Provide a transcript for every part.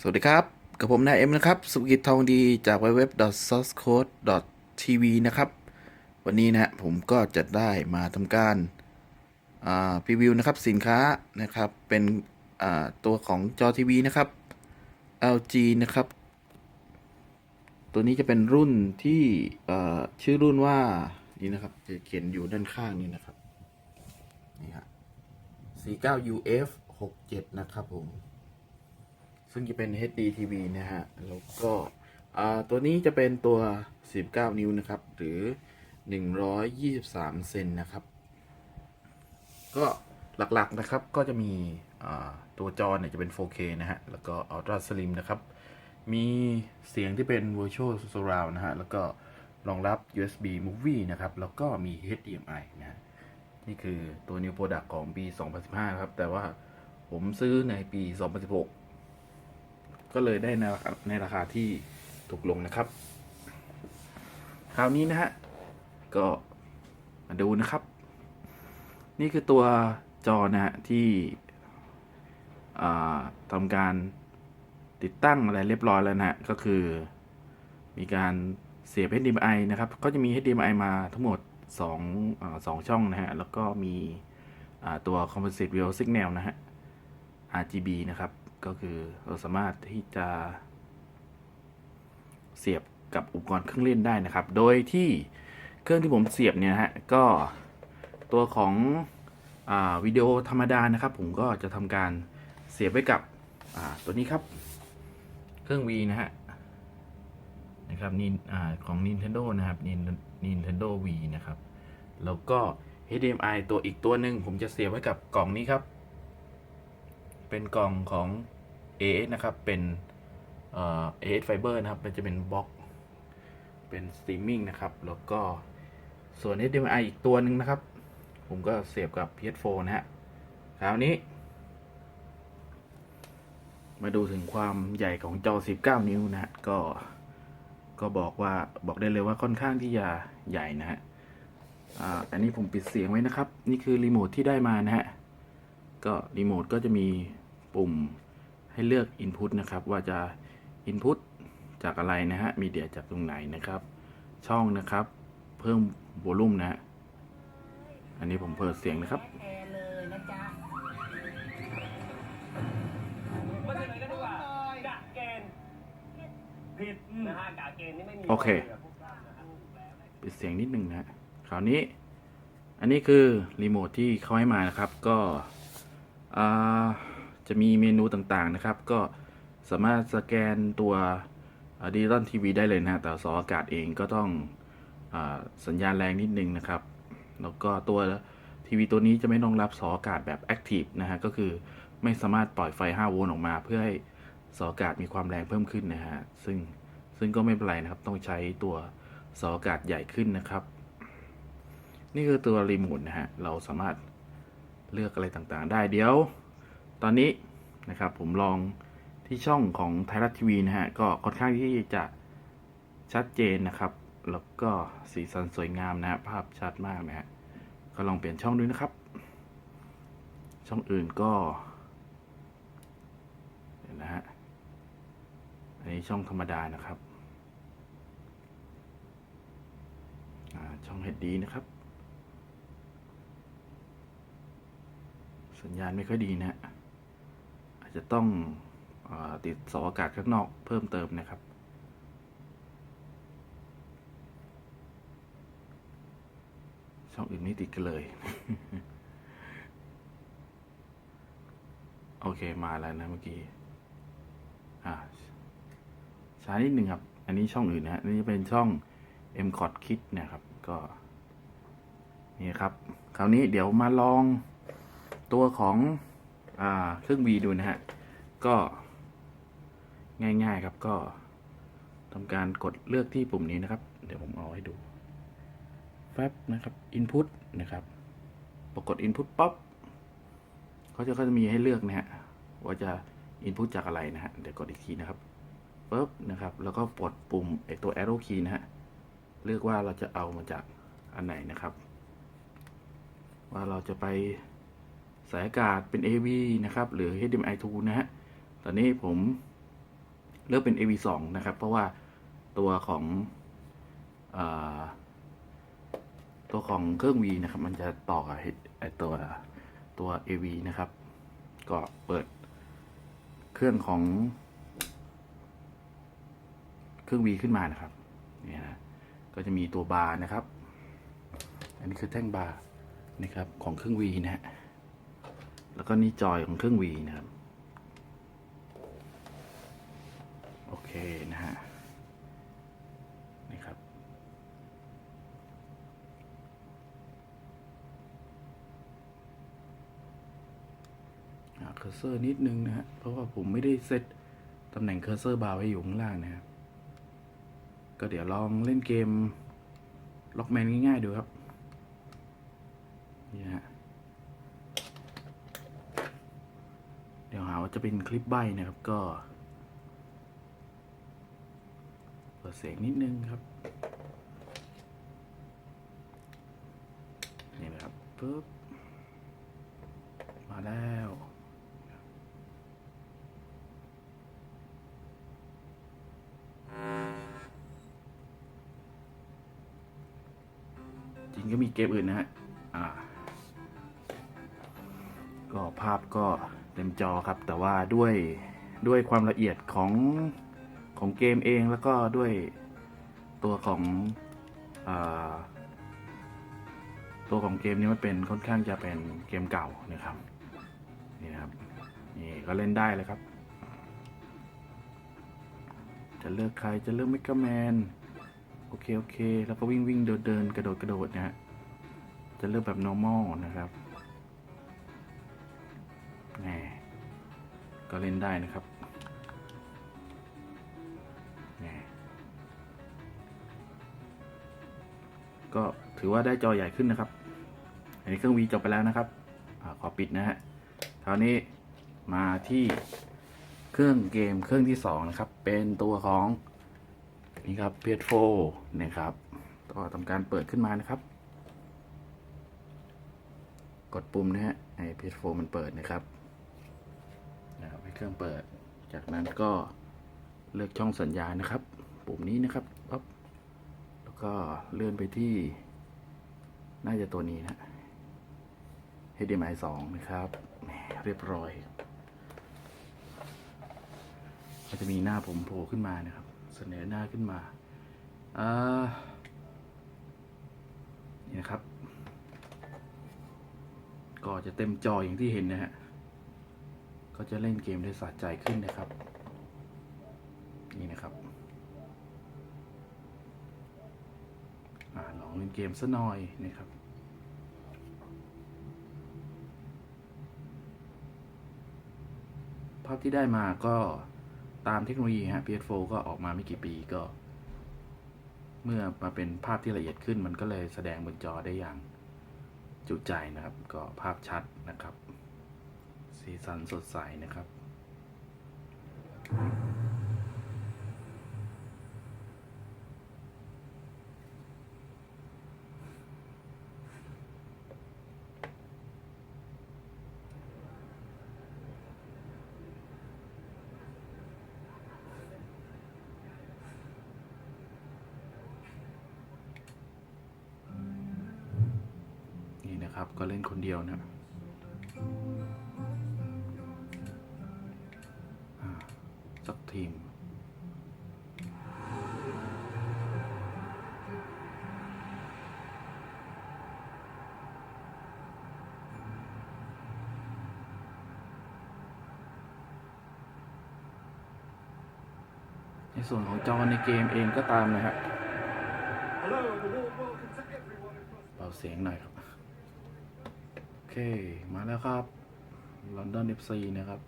สวัสดีครับ กับผมนายเอ็มนะครับ สุกิจทองดีจากเว็บ sourcecode.tv นะครับ วันนี้นะผมก็จะได้มาทำการอ่าพรีวิวนะครับสินค้านะครับ เป็นอ่าตัวของจอทีวีนะครับ LG นะครับ ตัวนี้จะเป็นรุ่นที่อ่อชื่อรุ่นว่า นี่นะครับ จะเขียนอยู่ด้านข้างนี่นะครับ นี่ฮะ 49UF 67 นะครับผม ซึ่งจะเป็น HD TV นะฮะ แล้วก็ตัวนี้จะเป็นตัว 19 นิ้วนะครับ หรือ 123 เซนนะครับ ก็หลักๆนะครับก็จะมีตัวจอเนี่ยจะเป็น 4K นะฮะ แล้วก็ Ultra Slim นะครับ มีเสียงที่เป็น Virtual Surround นะฮะ แล้วก็รองรับ USB Movie นะครับ แล้วก็มี HDMI นะฮะนี่คือตัว New Product ของปี 2015 ครับ แต่ว่าผมซื้อในปี 2016 ก็เลยได้ในราคาในราคาที่ถูกลงนะครับ คราวนี้นะฮะ ก็มาดูนะครับ นี่คือตัวจอนะฮะที่ทำการติดตั้งอะไรเรียบร้อยแล้วนะฮะ ก็คือมีการเสียบ HDMI นะครับ ก็จะมี HDMI มาทั้งหมด2อสองช่องนะฮะ แล้วก็มีตัว Composite Visual Signal นะฮะ RGB นะครับ ก็คือเราสามารถที่จะ เสียบกับอุปกรณ์เครื่องเล่นได้นะครับ โดยที่เครื่องที่ผมเสียบเนี่ยฮะก็ตัวของอวิดีโอธรรมดานะครับ ผมก็จะทำการเสียบไว้กับตัวนี้ครับ เครื่อง V นะฮะนะครับนี่ของ Nintendo นะครับ Nin- Nintendo V นะครับ แล้วก็ HDMI ตัวอีกตัวหนึ่งผมจะเสียบไว้กับกล่องนี้ครับ เป็นกล่องของ AS นะครับ เป็นเอ่อ AS Fiber นะครับ มันจะเป็นบล็อก เป็นสตรีมมิ่งนะครับ แล้วก็ส่วน HDMI อีกตัวหนึ่งนะครับ ผมก็เสียบกับ PS4 นะฮะ คราวนี้ มาดูถึงความใหญ่ของจอ 19 นิ้วนะฮะ ก็ ก็บอกว่า บอกได้เลยว่าค่อนข้างที่จะใหญ่นะฮะออันนี้ผมปิดเสียงไว้นะครับ นี่คือรีโมทที่ได้มานะฮะ ก็รีโมทก็จะมีปุ่ม ให้เลือก Input นะครับ ว่าจะ Input จากอะไรนะฮะมีเดียจากตรงไหนนะครับ ช่องนะครับ เพิ่มโวลูมนะฮะอันนี้ผมเปิดเสียงนะครับแอร์เลยนะจ๊ะมาเฉลยกันดีกว่ากะเกณฑ์ผิดนะฮะกะเกณฑ์นี่ไม่มีโอเคปิดเสียงนิดนึงนะฮะคราวนี้ อันนี้คือรีโมทที่เขาให้มานะครับ ก็อ่า จะมีเมนูต่างๆนะครับ ก็สามารถสแกนตัวดิจิตอลทีวีได้เลยนะฮะแต่สออากาศเองก็ต้องอสัญญาณแรงนิดนึงนะครับ แล้วก็ตัวทีวีตัวนี้จะไม่รองรับสออากาศแบบแอคทีฟนะฮะก็คือไม่สามารถปล่อยไฟ 5 โวลต์ออกมา เพื่อให้สออากาศมีความแรงเพิ่มขึ้นนะฮะซึ่งซึ่งก็ไม่เป็นไรนะครับ ต้องใช้ตัวสออากาศใหญ่ขึ้นนะครับ นี่คือตัวรีโมทนะฮะเราสามารถเลือกอะไรต่างๆ ได้เดี๋ยว ตอนนี้นะครับผมลองที่ช่องของไทยรัฐทีวีนะฮะก็ค่อนข้างที่จะชัดเจนนะครับ แล้วก็สีสันสวยงามนะฮะภาพชัดมากนะฮะก็ลองเปลี่ยนช่องดูนะครับ ช่องอื่นก็เห็นนะฮะอันนี้ช่องธรรมดานะครับช่องเฮดดีนะครับ สัญญาณไม่ค่อยดีนะฮะ จะต้องอติดเสาอากาศข้างนอกเพิ่มเติมนะครับ ช่องอื่นไม่ติดกันเลย โอเคมาแล้วนะเมื่อกี้อ่าช้านิดหนึ่งครับ อันนี้ช่องอื่นนะฮะนนี้เป็นช่อง m c o t Kit นะครับ ก็ นี่ครับ คราวนี้เดี๋ยวมาลองตัวของ เครื่อง V ดูนะฮะ ก็ง่ายๆครับก็ทำการกดเลือกที่ปุ่มนี้นะครับ เดี๋ยวผมเอาให้ดูแฟบนะครับ Input นะครับพอกด Input ปั๊บเขาจะก็จะมีให้เลือกนะฮะว่าจะ Input จากอะไรนะฮะเดี๋ยวกดอีกทีนะครับปุ๊บนะครับ แล้วก็กดปุ่มไอตัว arrow key นะฮะเลือกว่าเราจะเอามาจากอันไหนนะครับ ว่าเราจะไป สายอากาศเป็น AV นะครับ หรือ HDMI 2 นะฮะ ตอนนี้ผมเลือกเป็น AV2 นะครับ เพราะว่าตัวของอตัวของเครื่อง V นะครับ มันจะต่อกับตัวตัว AV นะครับ ก็เปิดเครื่องของเครื่อง V ขึ้นมานะครับ เนี่ยนะ ก็จะมีตัวบาร์นะครับ อันนี้คือแท่งบาร์นะครับของเครื่อง V นะฮะ แล้วก็นี่จอยของเครื่อง V นะครับ โอเค นะฮะ นี่ครับ เคอร์เซอร์นิดนึงนะฮะ เพราะว่าผมไม่ได้เซตตำแหน่งเคอร์เซอร์บาร์ไว้อยู่ข้างล่างนะครับ ก็เดี๋ยวลองเล่นเกมล็อกแมนง่ายๆดูครับ นี่ฮะ เดี๋ยวหาว่า จะเป็นคลิปใบนะครับ ก็เปิดเสียงนิดนึงครับ นี่นะครับปึ๊บ มาแล้วจริงก็มีเกมอื่นนะฮะ อ่า ก็ภาพก็ เต็มจอครับ แต่ว่าด้วยด้วยความละเอียดของของเกมเองแล้วก็ด้วยตัวของอตัวของเกมนี้มันเป็นค่อนข้างจะเป็นเกมเก่านะครับนี่นะครับนี่ก็เล่นได้เลยครับ จะเลือกใครจะเลือกเมกาแมนโอเคโอเค แล้วก็วิ่งวิ่งเดินเดินกระโดดกระโดดนะฮะจะเลือกแบบ normal นะครับ ก็เล่นได้นะครับแหมก็ถือว่าได้จอใหญ่ขึ้นนะครับ อันนี้เครื่องวีจบไปแล้วนะครับอขอปิดนะฮะคราวนี้มาที่เครื่องเกมเครื่องที่สองนะครับ เป็นตัวของนี่ครับ PS4 นะครับ ก็ทำการเปิดขึ้นมานะครับ กดปุ่มนะฮะไอ้ PS4 มันเปิดนะครับ เครื่องเปิด จากนั้นก็เลือกช่องสัญญาณนะครับ ปุ่มนี้นะครับปั๊บแล้วก็เลื่อนไปที่ น่าจะตัวนี้นะ HDMI 2 นะครับแหมเรียบร้อยก็จะมีหน้าผมโผล่ขึ้นมานะครับ เสนอหน้าขึ้นมาอ่านี่นะครับ ก็จะเต็มจออย่างที่เห็นนะฮะ ก็จะเล่นเกมได้สะใจขึ้นนะครับ นี่นะครับอลองเล่นเกมซะหน่อยนะครับภาพที่ได้มาก็ตามเทคโนโลยีฮะ PS4 ก็ออกมาไม่กี่ปีก็ เมื่อมาเป็นภาพที่ละเอียดขึ้นมันก็เลยแสดงบนจอได้อย่างจุใจนะครับ ก็ภาพชัดนะครับ สีสันสดใสนะครับ นี่นะครับก็เล่นคนเดียวนะ สักทีมในส่วนของจอในเกมเองก็ตามนะฮะ Hello and a warm welcome to everyone across เบาเสียงหน่อยครับ โอเค มาแล้วครับลอนดอนเอฟซีนะครับ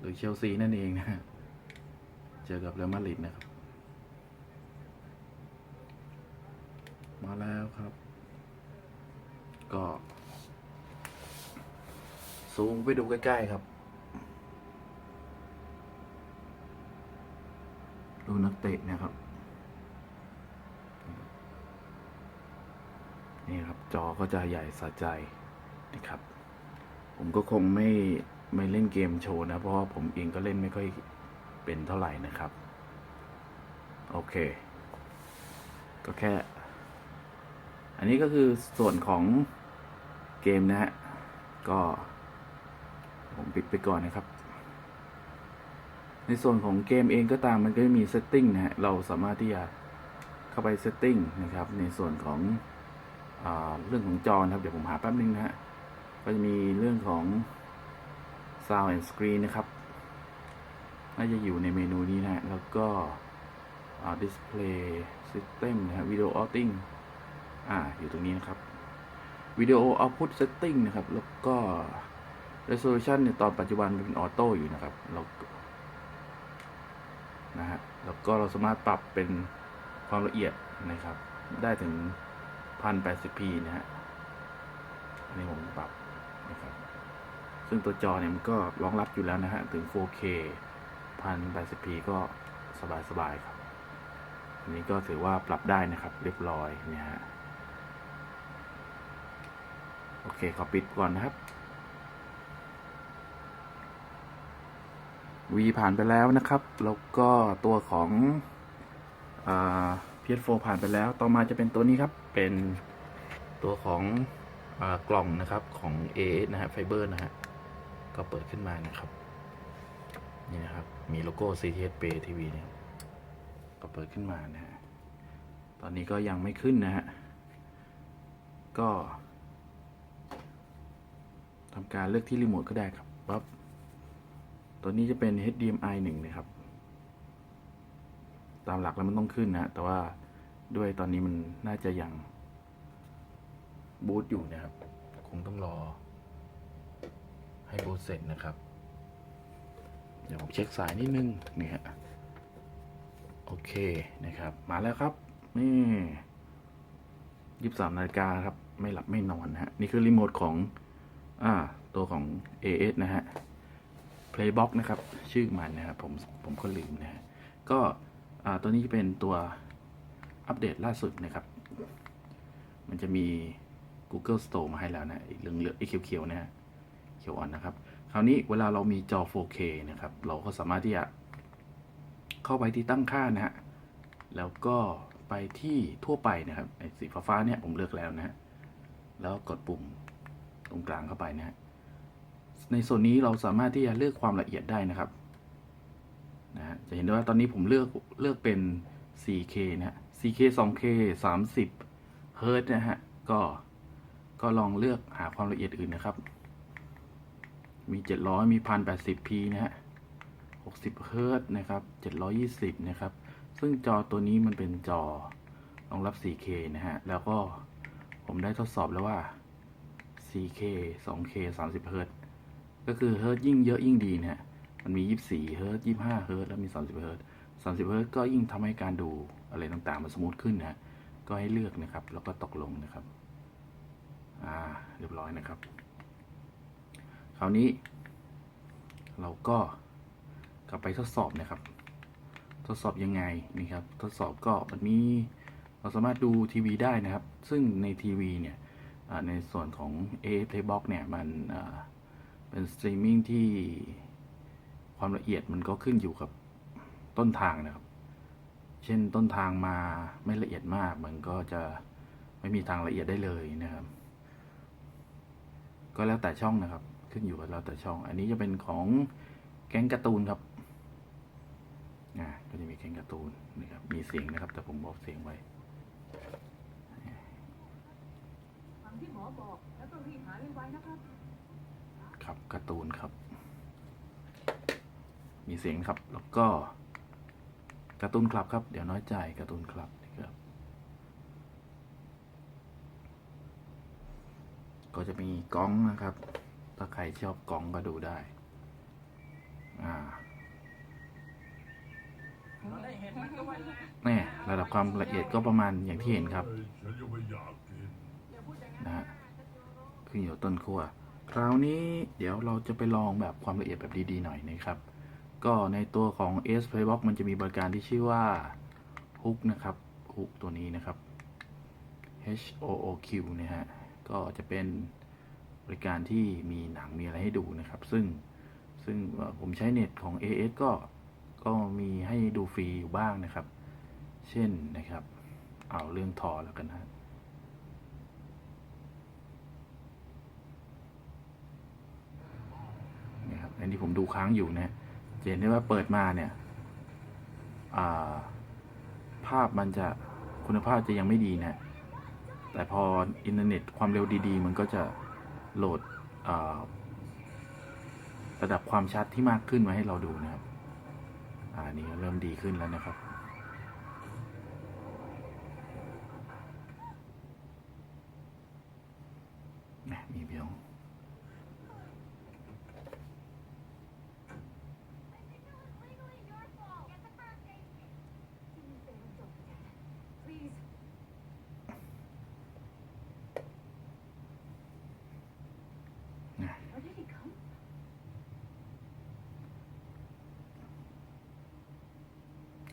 หรือเชลซีนั่นเองนะฮะ เจอกับเรอัลมาดริดนะครับ มาแล้วครับ ก็ซูมไปดูใกล้ ๆ ครับ ดูนักเตะนะครับ นี่ครับ จอก็จะใหญ่สะใจนะครับ ผมก็คงไม่ไม่เล่นเกมโชว์นะ เพราะว่าผมเองก็เล่นไม่ค่อย เป็นเท่าไหร่นะครับ โอเค ก็แค่ อันนี้ก็คือส่วนของเกมนะฮะ ก็ผมปิดไปก่อนนะครับ ในส่วนของเกมเองก็ตามมันก็มีเซตติ้งนะฮะ เราสามารถที่จะเข้าไปเซตติ้งนะครับ ในส่วนของอเรื่องของจอนะครับ เดี๋ยวผมหาแป๊บนึงนะฮะ ก็จะมีเรื่องของ Sound and Screen นะครับ น่าจะอยู่ในเมนูนี้นะฮะแล้วก็ Display System นะฮะ Video Outing อ่า อยู่ตรงนี้นะครับ Video Output Setting นะครับ แล้วก็ Resolution ในตอนปัจจุบันเป็นออโต้อยู่นะครับเรานะฮะ แล้วก็เราสามารถปรับเป็นความละเอียดนะครับ ได้ถึง 1080p นะฮะอันนี้ผมปรับนะครับ ซึ่งตัวจอเนี่ยมันก็รองรับอยู่แล้วนะฮะ ถึง 4K 1080p ก็สบายๆครับอันนี้ก็ถือว่าปรับได้นะครับ เรียบร้อยเนี่ยฮะโอเค ขอปิดก่อนนะครับ V ผ่านไปแล้วนะครับ แล้วก็ตัวของอ่า PS4 ผ่านไปแล้ว ต่อมาจะเป็นตัวนี้ครับ เป็นตัวของอกล่องนะครับของ a อนะฮะไฟเบอร์นะฮะ ก็เปิดขึ้นมานะครับ นี่นะครับ มีโลโก้ CTS Pay TV เนี่ยก็เปิดขึ้นมานะฮะ ตอนนี้ก็ยังไม่ขึ้นนะฮะ ก็ทำการเลือกที่รีโมทก็ได้ครับปั๊บตัวนี้จะเป็น HDMI 1นะครับ ตามหลักแล้วมันต้องขึ้นนะ แต่ว่าด้วยตอนนี้มันน่าจะยังบูตอยู่นะครับ คงต้องรอให้บูตเสร็จนะครับ เดี๋ยวผมเช็คสายนิดนึงนี่ฮะโอเคนะครับ มาแล้วครับ นี่ยี่สิบสามนาฬิกาครับ ไม่หลับไม่นอนนะฮะ นี่คือรีโมทของ อ่า ตัวของ AS นะฮะ Playbox นะครับ ชื่อมันนะครับผมผมก็ลืมนะฮะ ก็อ่าตัวนี้เป็นตัวอัปเดตล่าสุดนะครับ มันจะมี Google Store มาให้แล้วนะอีกเหลืองเหลืองไอเขียวๆนะฮะ เขียวอ่อนนะครับ คราวนี้เวลาเรามีจอ 4K นะครับ เราก็สามารถที่จะเข้าไปที่ตั้งค่านะฮะ แล้วก็ไปที่ทั่วไปนะครับไอ้สีฟ้าเนี่ยผมเลือกแล้วนะฮะ แล้วกดปุ่มตรงกลางเข้าไปนะฮะ ในส่วนนี้เราสามารถที่จะเลือกความละเอียดได้นะครับ นะฮะ จะเห็นได้ว่าตอนนี้ผมเลือกเลือกเป็น 4K นะฮะ 4K 2K 30เฮิร์ตนะฮะ ก็ ก็ลองเลือกหาความละเอียดอื่นนะครับ มี 700 มี 1080p นะฮะ 60 เฮิร์ตนะครับ 720 นะครับ ซึ่งจอตัวนี้มันเป็นจอรองรับ 4K นะฮะ แล้วก็ผมได้ทดสอบแล้วว่า 4K 2K 30 เฮิร์ตก็คือเฮิร์ตยิ่งเยอะยิ่งดีนะฮะ มันมี 24 เฮิร์ต25 เฮิร์ตแล้วมี 30 เฮิร์ต30 เฮิร์ตก็ยิ่งทำให้การดูอะไรต่างๆ มันสมูทขึ้นนะ ก็ให้เลือกนะครับ แล้วก็ตกลงนะครับ อ่า เรียบร้อยนะครับ ราวนี้ เราก็กลับไปทดสอบนะครับ ทดสอบยังไงนี่ครับ ทดสอบก็มันมีเราสามารถดูทีวีได้นะครับ ซึ่งในทีวีเนี่ยในส่วนของ A Playbox เนี่ยมันเป็นสตรีมมิ่งที่ความละเอียดมันก็ขึ้นอยู่กับต้นทางนะครับ เช่นต้นทางมาไม่ละเอียดมาก มันก็จะไม่มีทางละเอียดได้เลยนะครับ ก็แล้วแต่ช่องนะครับ ขึ้นอยู่กับแล้วแต่ช่อง อันนี้จะเป็นของแก๊งการ์ตูนครับอ่าก็จะมีแก๊งการ์ตูนนะครับมีเสียงนะครับ แต่ผมบอกเสียงไว้ฟังที่หมอบอกแล้วก็รีบหายไวๆนะครับครับการ์ตูนครับ มีเสียงครับแล้วก็การ์ตูนคลับครับเดี๋ยวน้อยใจการ์ตูนคลับนะครับ ก็จะมีกล้องนะครับ ถ้าใครชอบกล้องก็ดูได้ อ่าเราได้เห็นมันก็วันแรกแน่ระดับความละเอียดก็ประมาณอย่างที่เห็นครับฉันยังไม่อยากกินนะฮะขึ้นอยู่กับต้นขั้วคราวนี้เดี๋ยวเราจะไปลองแบบความละเอียดแบบดีๆหน่อยนะครับ ก็ในตัวของ S Playbox มันจะมีบริการที่ชื่อว่า Hook นะครับ Hook ตัวนี้นะครับ H O O Q นะฮะ ก็จะเป็น บริการที่มีหนังมีอะไรให้ดูนะครับ ซึ่งซึ่งผมใช้เน็ตของ AS ก็ก็มีให้ดูฟรีอยู่บ้างนะครับ เช่นนะครับ เอาเรื่องทอแล้วกันนะนี่ครับอันนี้ผมดูค้างอยู่นะจะเห็นได้ว่าเปิดมาเนี่ยาภาพมันจะคุณภาพจะยังไม่ดีนะ แต่พออินเทอร์เน็ตความเร็วดี ๆ มันก็จะ โหลดระดับความชัดที่มากขึ้นมาให้เราดูนะครับ อ่า นี่เริ่มดีขึ้นแล้วนะครับ นะมีเพียง please นะ where did he come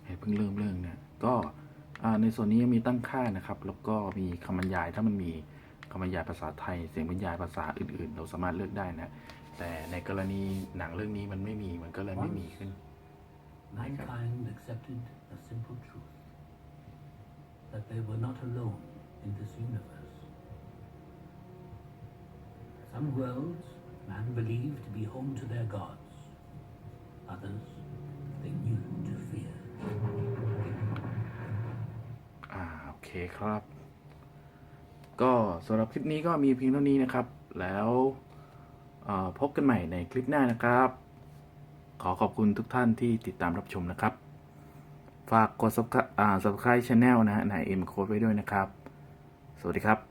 เห็นเพิ่งเริ่มเรื่องเนี่ยก็อ่าในส่วนนี้มีตั้งค่านะครับ แล้วก็มีคำบรรยายถ้ามันมีคำบรรยายภาษาไทย เสียงบรรยายภาษาอื่น ๆ เราสามารถเลือกได้นะ แต่ในกรณีหนังเรื่องนี้มันไม่มีมันก็เลยไม่มีขึ้น Mankind accepted a simple truth that they were not alone in this universe. Some worlds man believed to be home to their gods, others คครับ ก็สำหรับคลิปนี้ก็มีเพียงเท่านี้นะครับ แล้วพบกันใหม่ในคลิปหน้านะครับ ขอขอบคุณทุกท่านที่ติดตามรับชมนะครับ ฝากกด subscribe อ่า subscribe channel นะฮะใน M Code ไว้ด้วยนะครับ สวัสดีครับ